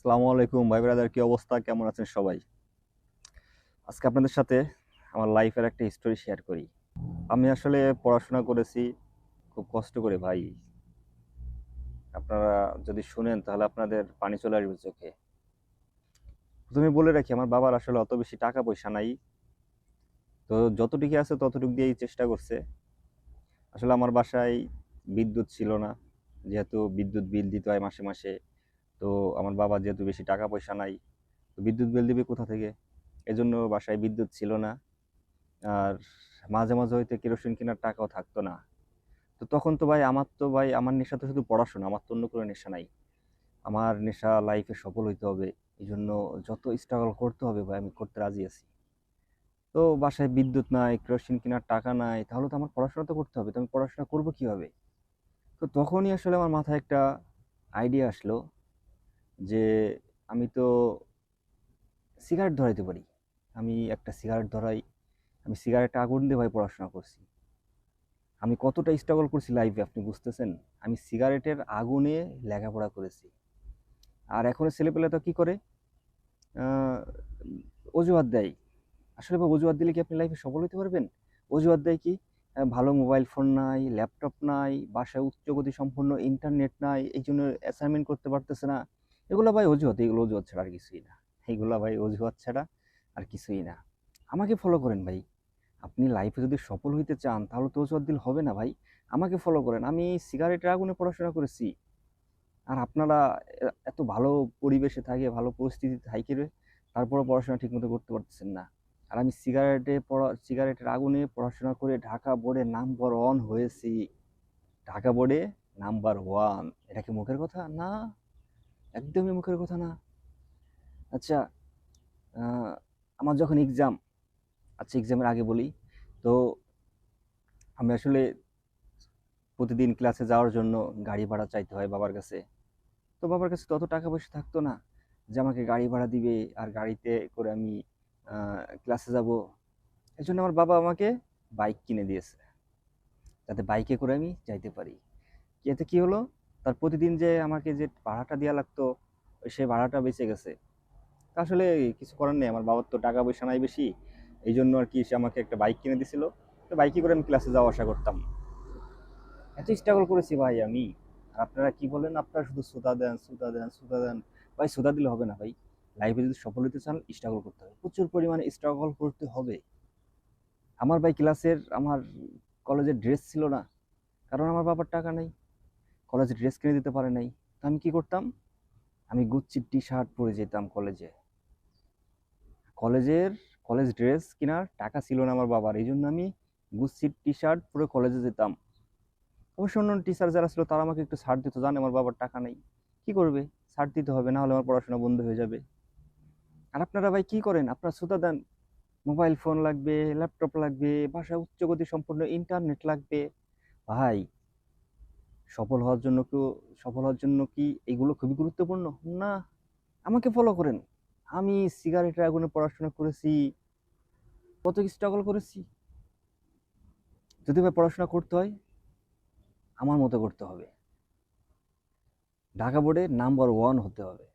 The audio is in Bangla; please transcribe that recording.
আসসালামু আলাইকুম, ভাই ব্রাদার, কি অবস্থা? কেমন আছেন সবাই? আজকে আপনাদের সাথে আমার লাইফের একটা হিস্টোরি শেয়ার করি। আমি আসলে পড়াশোনা করেছি, খুব কষ্ট করে ভাই। আপনারা যদি শুনেন তাহলে আপনাদের পানি চলে আসবে চোখে। প্রথমে বলে রাখি, আমার বাবার আসলে অত বেশি টাকা পয়সা নাই। তো যতটুকু আছে ততটুকু দিয়েই চেষ্টা করছে। আসলে আমার বাসায় বিদ্যুৎ ছিল না, যেহেতু বিদ্যুৎ বিল দিতে হয় মাসে মাসে। তো আমার বাবা যেহেতু বেশি টাকা পয়সা নাই, তো বিদ্যুৎ বিল দিবে কোথা থেকে? এজন্য বাসায় বিদ্যুৎ ছিল না। আর মাঝে মাঝে হয়তো কেরোসিন কেনার টাকাও থাকতো না। তো তখন তো ভাই আমার তো ভাই, আমার নেশা তো শুধু পড়াশোনা, আমার তো অন্য কোনো নেশা নাই। আমার নেশা লাইফে সফল হইতে হবে। এই জন্য যত স্ট্রাগল করতে হবে ভাই, আমি করতে রাজি আছি। তো বাসায় বিদ্যুৎ নাই, কেরোসিন কেনার টাকা নাই, তাহলে তো আমার পড়াশোনা তো করতে হবে। তো আমি পড়াশোনা করব কীভাবে? তো তখনই আসলে আমার মাথায় একটা আইডিয়া আসলো যে আমি তো সিগারেট ধরাইতে পারি। আমি একটা সিগারেট ধরাই, আমি সিগারেটে আগুন দিয়ে ভাই পড়াশোনা করছি। আমি কতটা স্ট্রাগল করছি লাইফে আপনি বুঝতেছেন? আমি সিগারেটের আগুনে লেখাপড়া করেছি। আর এখন ছেলেপেলে তো কী করে? অজুহাত দেয়। আসলে ভাই অজুহাত দিলে কি আপনি লাইফে সফল হতে পারবেন? অজুহাত দেয় কি? ভালো মোবাইল ফোন নাই ল্যাপটপ নাই, বাসায় উচ্চগতি সম্পন্ন ইন্টারনেট নাই, এই জন্য অ্যাসাইনমেন্ট করতে পারতেছে না। এগুলো ভাই অজুহাত এগুলো অজুহাত ছাড়া আর কিছুই না। এইগুলো ভাই অজুহাত ছাড়া আর কিছুই না। আমাকে ফলো করেন ভাই। আপনি লাইফে যদি সফল হইতে চান, তাহলে তো অজুহাত দিলে হবে না ভাই। আমাকে ফলো করেন। আমি সিগারেটের আগুনে পড়াশোনা করেছি। আর আপনারা এত ভালো পরিবেশে থাকে, ভালো পরিস্থিতি থাকে তারপরে পড়াশোনা ঠিকমতো করতে পারতেছেন না। আর আমি সিগারেটে পড়া সিগারেটের আগুনে পড়াশোনা করে ঢাকা বোর্ডে নাম্বার ওয়ান হয়েছি। ঢাকা বোর্ডে নাম্বার ওয়ান এটা কি মুখের কথা? না। একদমই মুখের কথা না। আচ্ছা আমার যখন এক্সাম আচ্ছা এক্সামের আগে বলি, তো আমি আসলে প্রতিদিন ক্লাসে যাওয়ার জন্য গাড়ি ভাড়া চাইতে হয় বাবার কাছে। তো বাবার কাছে তত টাকা পয়সা থাকতো না যে আমাকে গাড়ি ভাড়া দিবে আর গাড়িতে করে আমি ক্লাসে যাব। এই জন্য আমার বাবা আমাকে বাইক কিনে দিয়েছে। যাতে বাইকে করে আমি যাইতে পারি। এতে কি হলো? তার প্রতিদিন যে আমাকে যে ভাড়াটা দেওয়া লাগতো সেই ভাড়াটা বেঁচে গেছে। তা আসলে কিছু করার নেই, আমার বাবার তো টাকা পয়সা নাই বেশি। এই জন্য আর কি সে আমাকে একটা বাইক কিনে দিছিল তো বাইকে করে আমি ক্লাসে যাওয়া আসা করতাম। এত স্ট্রাগল করেছি ভাই আমি। আর আপনারা কি বলেন, আপনারা শুধু শ্রোতা দেন, সুতা দেন সুতা দেন। ভাই, সুতা দিলে হবে না ভাই। লাইফে যদি সফল হতে চান স্ট্রাগল করতে হবে। প্রচুর পরিমাণে স্ট্রাগল করতে হবে। আমার ভাই ক্লাসের আমার কলেজের ড্রেস ছিল না। কারণ আমার বাবার টাকা নেই। কলেজে ড্রেস কিনে দিতে পারে নাই। তো আমি কি করতাম? আমি গুচ্ছির টি শার্ট পরে যেতাম কলেজে। কলেজের, কলেজ ড্রেস কেনার টাকা ছিল না আমার বাবার। এই জন্য আমি গুচ্ছির টি শার্ট পরে কলেজে যেতাম। অবশ্য অন্য টিচার যারা ছিল তারা আমাকে একটু ছাড় দিত। জানে, আমার বাবার টাকা নেই। কি করবে? ছাড় দিতে হবে, না হলে আমার পড়াশোনা বন্ধ হয়ে যাবে। আর আপনারা ভাই কি করেন? আপনারা সুতা দেন। মোবাইল ফোন লাগবে, ল্যাপটপ লাগবে বাসায় উচ্চ গতি সম্পন্ন ইন্টারনেট লাগবে। ভাই সফল হওয়ার জন্য কেউ সফল হওয়ার জন্য কি এগুলো খুবই গুরুত্বপূর্ণ? না। আমাকে ফলো করেন। আমি সিগারেটের আগুনে পড়াশোনা করেছি, কত কি স্ট্রাগল করেছি। যদি ভাই পড়াশোনা করতে হয়, আমার মতো করতে হবে। ঢাকা বোর্ডে নাম্বার ওয়ান হতে হবে।